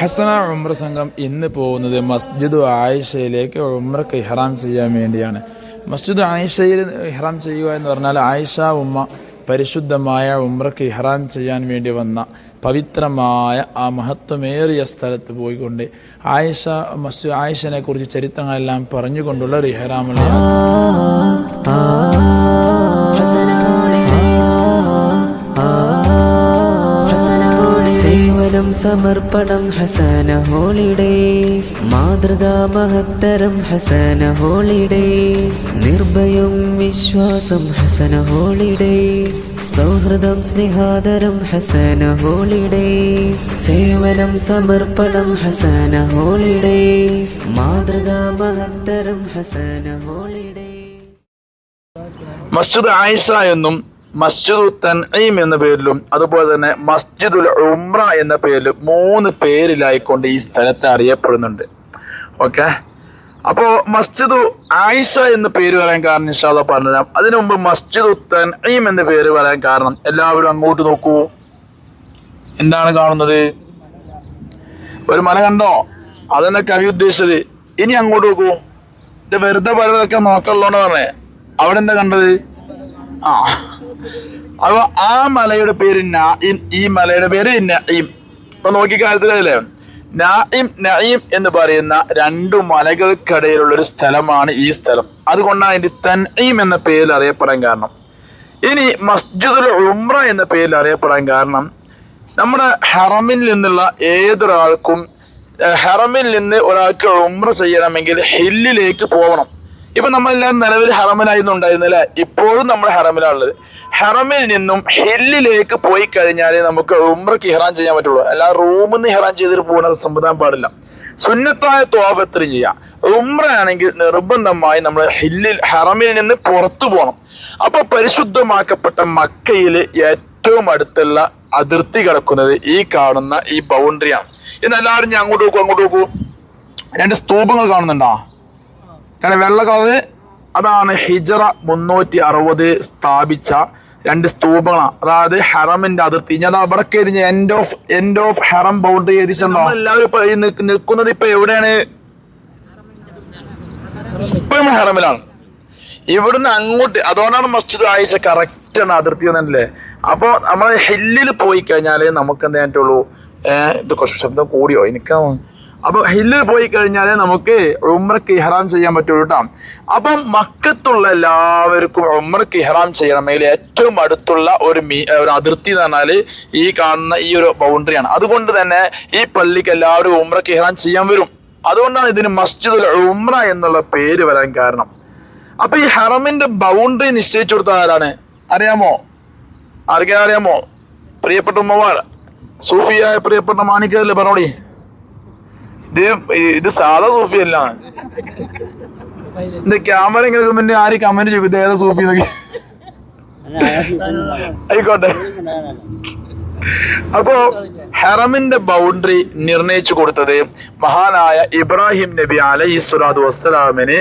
ഹസന ഉംറ സംഘം ഇന്ന് പോകുന്നത് മസ്ജിദ് ആയിഷയിലേക്ക് ഉംറക്ക് ഇഹ്റാം ചെയ്യാൻ വേണ്ടിയാണ്. മസ്ജിദ് ആയിഷയിൽ ഇഹ്റാം ചെയ്യുക എന്ന് പറഞ്ഞാൽ ആയിഷ ഉമ്മ പരിശുദ്ധമായ ഉംറക്ക് ഇഹ്റാം ചെയ്യാൻ വേണ്ടി വന്ന പവിത്രമായ ആ മഹത്വമേറിയ സ്ഥലത്ത് പോയിക്കൊണ്ട് ആയിഷ മസ്ജിദ് ആയിഷനെ കുറിച്ച് ചരിത്രങ്ങളെല്ലാം പറഞ്ഞുകൊണ്ടുള്ള ഒരു ഇഹ്റാമുള്ള സേവനം സമർപ്പണം ഹസന ഹോളിഡേസ് മാതൃകാ മഹത്തരം ഹസന ഹോളിഡേസ് നിർഭയം വിശ്വാസം ഹസന ഹോളിഡേസ് സൗഹൃദം സ്നേഹാദരം ഹസന ഹോളിഡേസ് സേവനം സമർപ്പണം ഹസന ഹോളിഡേസ് മാതൃകാ മഹത്തരം ഹസന ഹോളിഡേസ് മസ്ജിദ് ആയിഷ എന്നും മസ്ജിദുൽ തൻഈം എന്ന പേരിലും അതുപോലെ തന്നെ മസ്ജിദുൽ ഉംറ എന്ന പേരിലും മൂന്ന് പേരിലായിക്കൊണ്ട് ഈ സ്ഥലത്തെ അറിയപ്പെടുന്നുണ്ട്. ഓക്കെ? അപ്പോൾ മസ്ജിദു ആയിഷ എന്ന പേര് പറയാൻ കാരണം ഇൻഷാല്ല പറഞ്ഞുതരാം. അതിനു മുമ്പ് മസ്ജിദു തൻഈം എന്ന പേര് പറയാൻ കാരണം എല്ലാവരും അങ്ങോട്ട് നോക്കൂ. എന്താണ് കാണുന്നത്? ഒരു മല കണ്ടോ? അതെന്നെ കവി ഉദ്ദേശിച്ചത്? ഇനി അങ്ങോട്ട് നോക്കൂ. ഇത് വെറുതെ പറയുന്നതൊക്കെ നോക്കുള്ളതുകൊണ്ട് പറഞ്ഞേ. അവിടെ എന്താ കണ്ടത്? ആ. അപ്പൊ ആ മലയുടെ പേര് നായിം ഈ മലയുടെ പേര് നഈം ഇപ്പൊ നോക്കിക്കാലത്തിലല്ലേ നായിം നഈം എന്ന് പറയുന്ന രണ്ടു മലകൾക്കിടയിലുള്ള ഒരു സ്ഥലമാണ് ഈ സ്ഥലം. അതുകൊണ്ടാണ് ഇതിന്റെ തൻഈം എന്ന പേരിൽ അറിയപ്പെടാൻ കാരണം. ഇനി മസ്ജിദുൽ ഉംറ എന്ന പേരിൽ അറിയപ്പെടാൻ കാരണം നമ്മുടെ ഹറമിൽ നിന്നുള്ള ഏതൊരാൾക്കും ഹറമിൽ നിന്ന് ഒരാൾക്ക് ഉംറ ചെയ്യണമെങ്കിൽ ഹില്ലിലേക്ക് പോകണം ഇപ്പൊ നമ്മളെല്ലാം നിലവിൽ ഹറമിലായിരുന്നു ഉണ്ടായിരുന്നില്ല ഇപ്പോഴും നമ്മൾ ഹറമിലാണുള്ളത്. ഹറമിൽ നിന്നും ഹെല്ലിലേക്ക് പോയി കഴിഞ്ഞാലേ നമുക്ക് ഉമ്രക്ക് ഹെറാൻ ചെയ്യാൻ പറ്റുള്ളൂ. അല്ല റൂമിൽ നിന്ന് ഹെറാൻ ചെയ്തിട്ട് പോകുന്നത് സമ്പ്രദായം പാടില്ല. സുന്നത്തായ ത്വാഫ് എത്രയും ചെയ്യാം. ഉമ്രയാണെങ്കിൽ നിർബന്ധമായി നമ്മൾ ഹില്ലിൽ ഹറമിൽ നിന്ന് പുറത്തു പോകണം അപ്പൊ പരിശുദ്ധമാക്കപ്പെട്ട മക്കയിൽ ഏറ്റവും അടുത്തുള്ള അതിർത്തി കിടക്കുന്നത് ഈ കാണുന്ന ഈ ബൗണ്ടറിയാണ് ഇന്ന് എല്ലാവരും ഞാൻ അങ്ങോട്ട് നോക്കൂ അങ്ങോട്ട് നോക്കൂ. രണ്ട് സ്തൂപങ്ങൾ കാണുന്നുണ്ടോ? കാരണം വെള്ള അതാണ് ഹിജറ മുന്നൂറ്റി അറുപത് സ്ഥാപിച്ച രണ്ട് സ്തൂപങ്ങളാണ് അതായത് ഹറമിന്റെ അതിർത്തി. ഞാൻ അവിടൊക്കെ എഴുതി end of end of Haram boundary എഴുതിച്ചോ എല്ലാവരും ഇപ്പൊ നിൽക്കുന്നത് ഇപ്പൊ എവിടെയാണ്? ഇപ്പൊ നമ്മൾ ഹറമിലാണ്. ഇവിടുന്ന് അങ്ങോട്ട് അതുകൊണ്ടാണ് മസ്ജിദ് ആയിഷ കറക്റ്റ് ആണ് അതിർത്തി എന്നല്ലേ അപ്പൊ നമ്മൾ ഹില്ലിൽ പോയി കഴിഞ്ഞാൽ നമുക്ക് എന്താ ഏഹ് ഇത് കുറച്ച് ശബ്ദം കൂടിയോ? എനിക്കാ അപ്പൊ ഹില്ലിൽ പോയി കഴിഞ്ഞാൽ നമുക്ക് ഉമ്രക്ക് ഇഹ്റാം ചെയ്യാൻ പറ്റുള്ളൂ കേട്ടോ അപ്പം മക്കത്തുള്ള എല്ലാവർക്കും ഉമ്രക്ക് ഇഹ്റാം ചെയ്യണമെങ്കിൽ ഏറ്റവും അടുത്തുള്ള ഒരു മീ ഒരു അതിർത്തി എന്ന് പറഞ്ഞാൽ ഈ കാണുന്ന ഈ ഒരു ബൗണ്ടറിയാണ് അതുകൊണ്ട് തന്നെ ഈ പള്ളിക്ക് എല്ലാവരും ഉമ്രക്ക് ഇഹ്റാം ചെയ്യാൻ വരും. അതുകൊണ്ടാണ് ഇതിന് മസ്ജിദുൽ ഉമ്ര എന്നുള്ള പേര് വരാൻ കാരണം. അപ്പൊ ഈ ഹറമിന്റെ ബൗണ്ടറി നിശ്ചയിച്ചു കൊടുത്ത ആരാണ്? അറിയാമോ? ആർക്കെ അറിയാമോ? പ്രിയപ്പെട്ട ഉമ്മമാർ. സൂഫിയായ പ്രിയപ്പെട്ട മാണിക്കല്ലേ പറഞ്ഞോടി ഇത് ഇത് സാധാ സൂഫിയല്ല. ഇത് ക്യാമറ ഇങ്ങനെ പിന്നെ ആര് കമന്റ് ചെയ്യും? ഇത് ഏതാ സൂഫി എന്നൊക്കെ. ആയിക്കോട്ടെ. അപ്പോ ഹെറമിന്റെ ബൗണ്ടറി നിർണയിച്ചു കൊടുത്തത് മഹാനായ ഇബ്രാഹിം നബി അലൈഹി സ്വലാത്തു വസ്സലാമിന്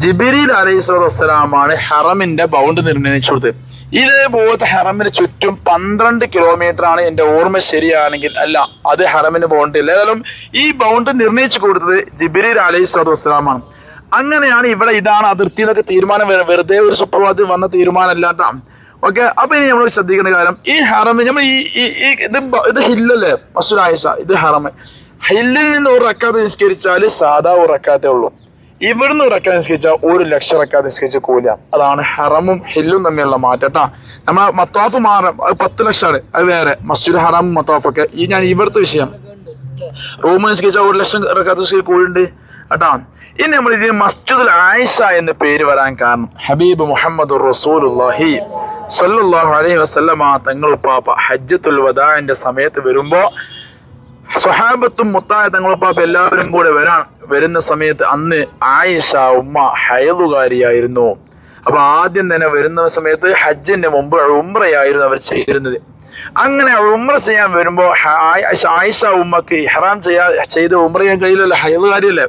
ജിബിരിൽ അലൈഹി സ്വലാത്തു വസ്സലാമാണ് ഹറമിന്റെ ബൗണ്ട് നിർണയിച്ചത് ഇതേപോലത്തെ ഹറമിന് ചുറ്റും പന്ത്രണ്ട് കിലോമീറ്റർ ആണ് എന്റെ ഓർമ്മ ശരിയാണെങ്കിൽ അല്ല അത് ഹറമിന് ബൗണ്ട് അല്ല ഏതായാലും ഈ ബൗണ്ട് നിർണയിച്ചു കൊടുത്തത് ജിബിരിൽ അലൈഹി സ്വലാത്തു വസ്സലാമാണ് അങ്ങനെയാണ് ഇവിടെ ഇതാണ് അതിർത്തി എന്നൊക്കെ തീരുമാനം വെറുതെ ഒരു സുപ്രഭാതത്തിൽ വന്ന തീരുമാനം അല്ലാത്ത ഓക്കെ അപ്പൊ ഇനി നമ്മൾ ശ്രദ്ധിക്കേണ്ട കാര്യം ഈ ഹറമ് നമ്മൾ ഈ ഇത് ഇത് ഹില്ലല്ലേ മസൂർ ഇത് ഹറമ്. ഹില്ലിൽ നിന്ന് ഒരു റക്കാത്ത് നിസ്കരിച്ചാൽ സാധാ ഒരു റക്കാത്തേ ഉള്ളൂ. ഇവിടുന്ന് ഇറക്കാൻ നിസ്കരിച്ച ഒരു ലക്ഷം ഇറക്കാൻ നിസ്കരിച്ച കൂല അതാണ് ഹറമും ഹില്ലും തമ്മിലുള്ള മാറ്റം കേട്ടാ നമ്മളെ മത്താഫ് മാറും അത് പത്ത് ലക്ഷമാണ് അത് വേറെ. മസ്ജിദ് ഹറാമും മത്താഫൊക്കെ ഈ ഞാൻ ഇവിടുത്തെ വിഷയം. റൂം നിസ്കരിച്ചാൽ ഒരു ലക്ഷം റക്കാത്ത് നിസ്കരിച്ച കൂലുണ്ട് കേട്ടാ ഇനി നമ്മൾ ഇതിന് മസ്ജിദുൽ ആയിഷ എന്ന പേര് വരാൻ കാരണം ഹബീബ് മുഹമ്മദ് റസൂലുള്ളാഹി സല്ലാഹു അലൈഹി വസല്ലമ തങ്ങൾ പാപ്പ ഹജ്ജത്തുൽ വദാന്റെ സമയത്ത് വരുമ്പോ സ്വഹാബത്തും മുത്തായ തങ്ങളൊപ്പാപ്പ എല്ലാവരും കൂടെ വരാൻ വരുന്ന സമയത്ത് അന്ന് ആയിഷ ഉമ്മ ഹയലുകാരിയായിരുന്നു. അപ്പൊ ആദ്യം തന്നെ വരുന്ന സമയത്ത് ഹജ്ജിന്റെ മുമ്പ് ഉമ്രയായിരുന്നു അവർ ചെയ്തിരുന്നത്. അങ്ങനെ ഉമ്ര ചെയ്യാൻ വരുമ്പോ ആയിഷ ഉമ്മക്ക് ഇഹ്റാം ചെയ്യാ ചെയ്ത് ഉമ്ര ചെയ്യാൻ കഴിയില്ലല്ലോ ഹയലുകാരിയല്ലേ?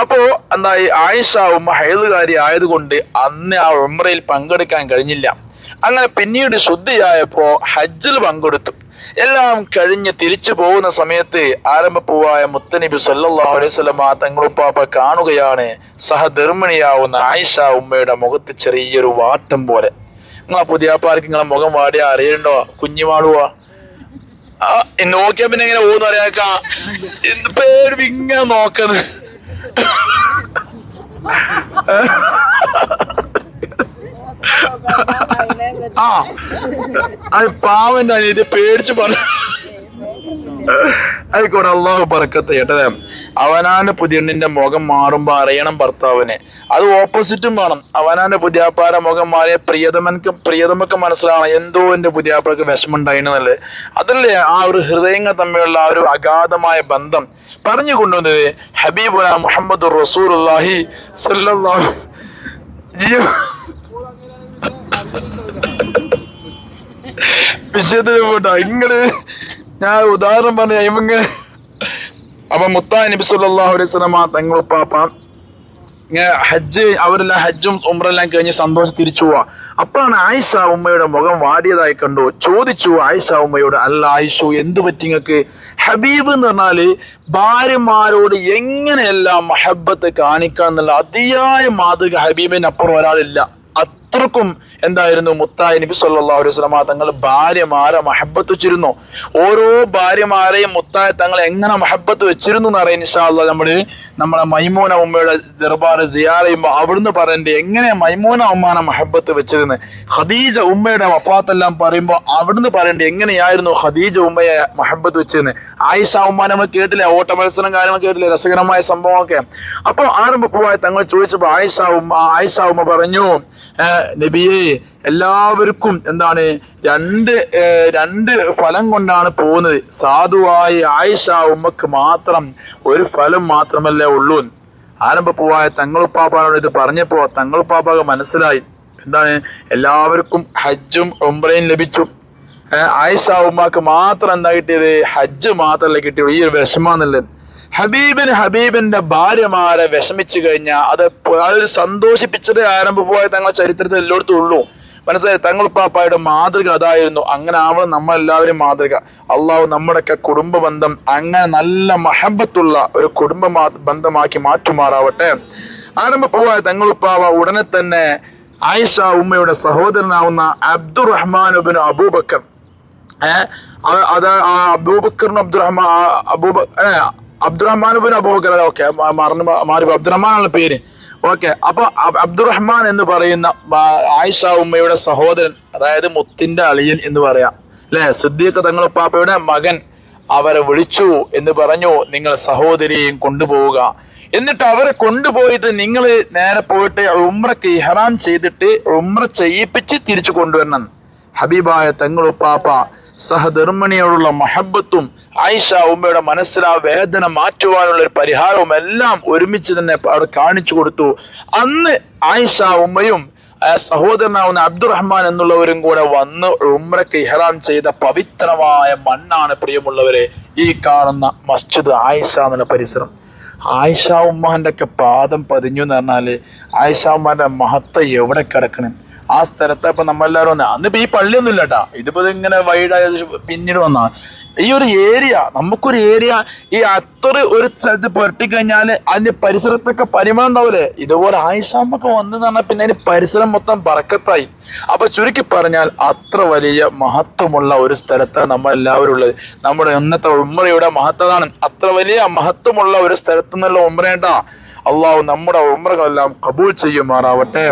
അപ്പോ എന്തായി? ആയിഷ ഉമ്മ ഹയലുകാരി ആയതുകൊണ്ട് അന്ന് ആ ഉമ്രയിൽ പങ്കെടുക്കാൻ കഴിഞ്ഞില്ല. അങ്ങനെ പിന്നീട് ശുദ്ധിയായപ്പോ ഹജ്ജിൽ പങ്കെടുത്തു. എല്ലാം കഴിഞ്ഞ് തിരിച്ചു പോകുന്ന സമയത്ത് ആരംഭപ്പൂവായ മുത്തനബി സല്ലല്ലാഹു അലൈഹി വസല്ലമ തങ്ങളുപ്പാപ്പ കാണുകയാണ് സഹധർമ്മിണിയാവുന്ന ആയിഷ ഉമ്മയുടെ മുഖത്ത് ചെറിയൊരു വാട്ടം പോലെ. നിങ്ങളെ പുതിയാപ്പാർക്ക് നിങ്ങളെ മുഖം വാടിയാ? അറിയണ്ടോ? കുഞ്ഞുമാളുവാ ആ, നോക്കിയാ പിന്നെ എങ്ങനെ പോകുന്നു അറിയാക്കാ? പേര് ഇങ്ങനെ നോക്കുന്നത് ആ. അത് പാവന്റെ അനിയത്തി പേടിച്ച് പറ ആയിക്കോട്ടെ അള്ളാഹു പറക്കത്ത് ഏട്ടതേ അവനാന്റെ പുതിയണ്ണിന്റെ മുഖം മാറുമ്പോ അറിയണം ഭർത്താവിനെ. അത് ഓപ്പോസിറ്റും വേണം. അവനാന്റെ പുതിയാപ്പാര മുഖം മാറിയ പ്രിയതമൻക്ക് പ്രിയതമൊക്കെ മനസ്സിലാണ് എന്തോ എന്റെ പുതിയാപ്പളക്ക് വിഷമുണ്ടായിരുന്നല്ലേ അതല്ലേ ആ ഒരു ഹൃദയങ്ങൾ തമ്മിലുള്ള ആ ഒരു അഗാധമായ ബന്ധം. പറഞ്ഞു കൊണ്ടുവന്നത് ഹബീബ് മുഹമ്മദ് സല്ലല്ലാഹു ജീവ വിഷയത്തിന് ഇങ്ങൾ ഞാൻ ഉദാഹരണം പറഞ്ഞ ഇവങ്ങ അപ്പൊ മുത്താ നബി സല്ലല്ലാഹു അലൈഹി തങ്ങളുപ്പാപ്പ ഇങ്ങനെ ഹജ്ജ് അവരെല്ലാം ഹജ്ജും ഉമ്രെല്ലാം കഴിഞ്ഞ് സന്തോഷം തിരിച്ചു പോവാ. അപ്പോഴാണ് ആയിഷ ഉമ്മയുടെ മുഖം വാടിയതായി കണ്ടു. ചോദിച്ചു ആയിഷ ഉമ്മയോട് അല്ല ആയിഷു എന്തു പറ്റി നിങ്ങൾക്ക് ഹബീബ് എന്ന് പറഞ്ഞാൽ ഭാര്യമാരോട് എങ്ങനെയെല്ലാം മഹബത്ത് കാണിക്കാന്നുള്ള അതിയായ മാതൃക ഹബീബിന് അപ്പുറം ഒരാളില്ല. അത്രക്കും എന്തായിരുന്നു? മുത്തായി നബി സല്ലല്ലാഹു അലൈഹി വസല്ലമ തങ്ങൾ ഭാര്യമാരെ മഹബത്ത് വെച്ചിരുന്നു. ഓരോ ഭാര്യമാരെയും മുത്തായ തങ്ങൾ എങ്ങനെ മഹബത്ത് വെച്ചിരുന്നു എന്ന് അറിയാൻ ഇൻഷാല്ല നമ്മൾ നമ്മളെ മൈമൂന ഉമ്മയുടെ ദർബാർ സിയാർ ചെയ്യുമ്പോൾ അവിടുന്ന് പറയണ്ടേ എങ്ങനെ മൈമൂന ഉമ്മാനെ മഹബത്ത് വെച്ചിരുന്നു. ഖദീജ ഉമ്മയുടെ വഫാത്തെല്ലാം പറയുമ്പോൾ അവിടുന്ന് പറയണ്ടേ എങ്ങനെയായിരുന്നു ഖദീജ ഉമ്മയെ മഹബത്ത് വെച്ചതെന്ന് ആയിഷ ഉമ്മ നമ്മൾ കേട്ടില്ലേ? ഓട്ട മത്സരം കാര്യങ്ങൾ കേട്ടില്ലേ? രസകരമായ സംഭവമൊക്കെ. അപ്പോൾ ആരംഭപ്പുവായി തങ്ങൾ ചോദിച്ചപ്പോൾ ആയിഷ ഉമ്മ ആയിഷ ഉമ്മ പറഞ്ഞു "ഏ, നബിയെ എല്ലാവർക്കും എന്താണ് രണ്ട് രണ്ട് ഫലം കൊണ്ടാണ് പോകുന്നത്. സാധുവായി ആയിഷ ഉമ്മക്ക് മാത്രം ഒരു ഫലം മാത്രമല്ലേ ഉള്ളൂ. ആരംഭപ്പുവായ തങ്ങളുപ്പാപ്പാനോട് ഇത് പറഞ്ഞപ്പോ തങ്ങളുപ്പാപ്പാക്ക് മനസ്സിലായി. എന്താണ്? എല്ലാവർക്കും ഹജ്ജും ഉംറയും ലഭിച്ചു. ആയിഷ ഉമ്മാക്ക് മാത്രം എന്താ കിട്ടിയത്? ഹജ്ജ് മാത്രമല്ല കിട്ടിയുള്ളൂ. ഈ ഒരു വിഷമാന്നുള്ളത് ഹബീബിന് ഹബീബിന്റെ ഭാര്യമാരെ വിഷമിച്ചു കഴിഞ്ഞാൽ അത് അതൊരു സന്തോഷിപ്പിച്ചിട്ട് സന്തോഷിപ്പിച്ചത് പോയ തങ്ങളെ ചരിത്രത്തിൽ എല്ലായിടത്തും ഉള്ളൂ. മനസ്സിലായി? തങ്ങൾ പാപ്പായുടെ മാതൃക അതായിരുന്നു. അങ്ങനെ ആവണം നമ്മളെല്ലാവരും മാതൃക. അള്ളാഹു നമ്മുടെയൊക്കെ കുടുംബ ബന്ധം അങ്ങനെ നല്ല മഹബത്തുള്ള ഒരു കുടുംബ ബന്ധമാക്കി മാറ്റുമാറാവട്ടെ. ആരംഭപ്പുവായ തങ്ങളുപ്പാവ ഉടനെ തന്നെ ആയിഷ ഉമ്മയുടെ സഹോദരനാവുന്ന അബ്ദുറഹ്മാൻ അബൂബക്കർ. ഏഹ് അത് അബൂബക്കറിനും അബ്ദുറഹ്മാൻ അബൂബ അബ്ദുറഹ്മാൻ ബിൻ അബൂബക്കർ ഓക്കെ മറന്നു മാറി അബ്ദുറഹ്മാൻ ആണ് പേര്. ഓക്കെ അപ്പൊ അബ്ദുറഹ്മാൻ എന്ന് പറയുന്ന ആയിഷ ഉമ്മയുടെ സഹോദരൻ അതായത് മുത്തിന്റെ അളിയൻ എന്ന് പറയാം. അല്ലെ സിദ്ദീഖ് തങ്ങളുടെ പാപ്പയുടെ മകൻ അവരെ വിളിച്ചു എന്ന് പറഞ്ഞു നിങ്ങൾ സഹോദരിയെയും കൊണ്ടുപോവുക. എന്നിട്ട് അവരെ കൊണ്ടുപോയിട്ട് നിങ്ങൾ നേരെ പോയിട്ട് ഉമ്രക്ക് ഇഹ്റാം ചെയ്തിട്ട് ഉമ്ര ചെയ്യിപ്പിച്ച് തിരിച്ചു കൊണ്ടുവരണം. ഹബീബായ തങ്ങളുപ്പാപ്പ സഹധർമ്മിണിയോടുള്ള മഹബത്തും ആയിഷ ഉമ്മയുടെ മനസ്സിൽ ആ വേദന മാറ്റുവാനുള്ള ഒരു പരിഹാരവും എല്ലാം ഒരുമിച്ച് തന്നെ അവർ കാണിച്ചു കൊടുത്തു. അന്ന് ആയിഷ ഉമ്മയും സഹോദരനാവുന്ന അബ്ദുറഹ്മാൻ എന്നുള്ളവരും കൂടെ വന്ന് ഉമ്രക്ക് ഇഹ്റാം ചെയ്ത പവിത്രമായ മണ്ണാണ് പ്രിയമുള്ളവരെ ഈ കാണുന്ന മസ്ജിദ് ആയിഷ എന്നുള്ള പരിസരം. ആയിഷ ഉമ്മാന്റെ ഒക്കെ പാദം പതിഞ്ഞു എന്ന് പറഞ്ഞാൽ ആയിഷ ഉമ്മാന്റെ മഹത്വം എവിടെ കിടക്കണം? ആ സ്ഥലത്ത് ഇപ്പൊ നമ്മളെല്ലാവരും വന്ന. അന്നിപ്പോ ഈ പള്ളിയൊന്നും ഇല്ല കേട്ടാ ഇതിപ്പോ ഇങ്ങനെ വൈഡായ പിന്നീട് വന്നാ. ഈ ഒരു ഏരിയ നമുക്കൊരു ഏരിയ ഈ അത്ര ഒരു സ്ഥലത്ത് പുരട്ടി കഴിഞ്ഞാൽ അതിന്റെ പരിസരത്തൊക്കെ പരിമളം ഉണ്ടാവൂലേ? ഇതുപോലെ ആയിഷാമൊക്കെ വന്നു പറഞ്ഞാൽ പിന്നെ അതിന് പരിസരം മൊത്തം പറക്കത്തായി അപ്പൊ ചുരുക്കി പറഞ്ഞാൽ അത്ര വലിയ മഹത്വമുള്ള ഒരു സ്ഥലത്താണ് നമ്മൾ എല്ലാവരും ഉള്ളത്. നമ്മുടെ ഇന്നത്തെ ഉമ്മറയുടെ മഹത്വതാണ് അത്ര വലിയ മഹത്വമുള്ള ഒരു സ്ഥലത്ത് നിന്നുള്ള ഉമ്മറേട്ടാ അള്ളാഹു നമ്മുടെ ഉമ്രകളെല്ലാം കബൂൽ ചെയ്യുമാറാവട്ടെ.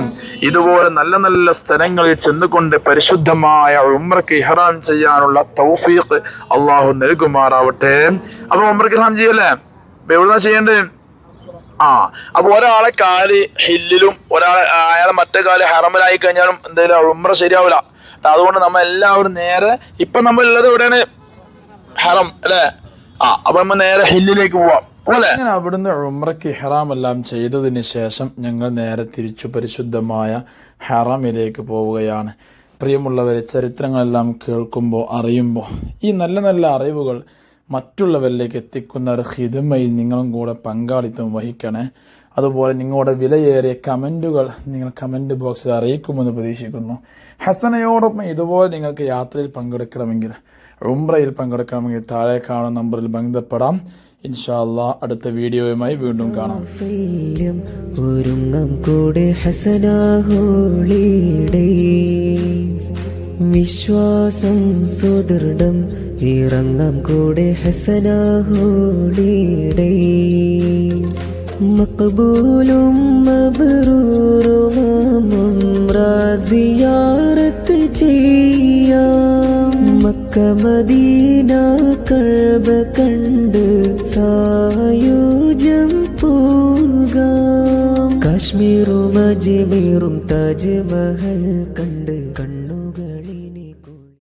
ഇതുപോലെ നല്ല നല്ല സ്ഥലങ്ങളിൽ ചെന്നുകൊണ്ട് പരിശുദ്ധമായ ഉമ്രക്ക് ഇഹ്റാം ചെയ്യാനുള്ള തൗഫീഖ് അള്ളാഹു നൽകുമാറാവട്ടെ. അപ്പൊ ഉമ്രക്ക് ഇഹ്റാം ചെയ്യല്ലേ? എവിടുന്നാ ചെയ്യേണ്ടത്? ആ അപ്പൊ ഒരാളെ കാൽ ഹില്ലിലും ഒരാളെ അയാളെ മറ്റേ കാൽ ഹറമിലായി കഴിഞ്ഞാലും എന്തെങ്കിലും ഉമ്ര ശരിയാവില്ല. അതുകൊണ്ട് നമ്മൾ എല്ലാവരും നേരെ ഇപ്പൊ നമ്മൾ ഉള്ളത് എവിടെയാണ്? ഹറം അല്ലേ? ആ അപ്പൊ നമ്മൾ നേരെ ഹില്ലിലേക്ക് പോവാം. അങ്ങനെ അവിടുന്ന് ഉമ്രക്ക് ഇഹ്റാം എല്ലാം ചെയ്തതിന് ശേഷം ഞങ്ങൾ നേരെ തിരിച്ചു പരിശുദ്ധമായ ഹറമിലേക്ക് പോവുകയാണ്. പ്രിയമുള്ളവരെ ചരിത്രങ്ങളെല്ലാം കേൾക്കുമ്പോൾ അറിയുമ്പോൾ ഈ നല്ല നല്ല അറിവുകൾ മറ്റുള്ളവരിലേക്ക് എത്തിക്കുന്ന ഒരു ഹിതമയിൽ നിങ്ങളും കൂടെ പങ്കാളിത്തം വഹിക്കണേ. അതുപോലെ നിങ്ങളുടെ വിലയേറിയ കമന്റുകൾ നിങ്ങൾ കമന്റ് ബോക്സിൽ അറിയിക്കുമെന്ന് പ്രതീക്ഷിക്കുന്നു. ഹസനയോടൊപ്പം ഇതുപോലെ നിങ്ങൾക്ക് യാത്രയിൽ പങ്കെടുക്കണമെങ്കിൽ ഉംറയിൽ പങ്കെടുക്കണമെങ്കിൽ താഴെ കാണുന്ന നമ്പറിൽ ബന്ധപ്പെടാം. ഇൻഷാല്ലാ അടുത്ത വീഡിയോയുമായി വീണ്ടും കാണാം. കൂടെ വിശ്വാസം സുദൃഢം ഇറങ്ങം കൂടെ ഹസനാഹോളിയുടെ മക്ബൂലും റാസിയാറത്ത് ചെയ്യാം. മക്ക മദീന കഴബ കണ്ട് സായുജം പോകാം കാശ്മീറും അജ്മീറും താജ്മഹൽ കണ്ട് കണ്ട്